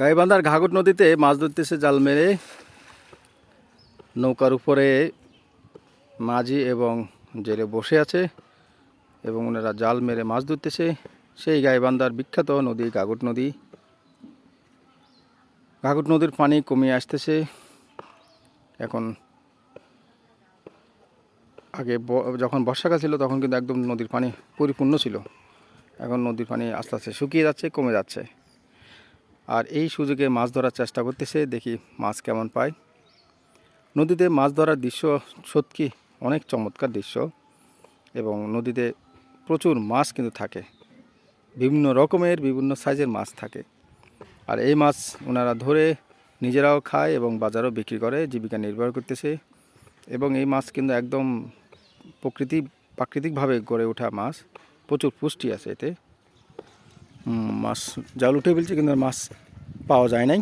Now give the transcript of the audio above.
গাইবান্ধার ঘাঘট নদীতে মাছ ধরতেছে জাল মেরে। নৌকার উপরে মাঝি এবং জেলে বসে আছে এবং ওনারা জাল মেরে মাছ ধরতেছে। সেই গাইবান্ধার বিখ্যাত নদী ঘাঘট নদী। ঘাঘট নদীর পানি কমিয়ে আসতেছে। এখন আগে যখন বর্ষাকাল ছিল তখন কিন্তু একদম নদীর পানি পরিপূর্ণ ছিল। এখন নদীর পানি আস্তে আস্তে শুকিয়ে যাচ্ছে, কমে যাচ্ছে। আর এই সুযোগে মাছ ধরার চেষ্টা করতেছে, দেখি মাছ কেমন পায়। নদীতে মাছ ধরার দৃশ্য সত্যি অনেক চমৎকার দৃশ্য এবং নদীতে প্রচুর মাছ কিন্তু থাকে। বিভিন্ন রকমের, বিভিন্ন সাইজের মাছ থাকে। আর এই মাছ ওনারা ধরে নিজেরাও খায় এবং বাজারও বিক্রি করে, জীবিকা নির্বাহ করতেছে। এবং এই মাছ কিন্তু একদম প্রকৃতি, প্রাকৃতিকভাবে গড়ে ওঠা মাছ। প্রচুর পুষ্টি আছে এতে। মাছ জাল উঠে ফেলছে কিন্তু মাছ পাওয়া যায় নাই।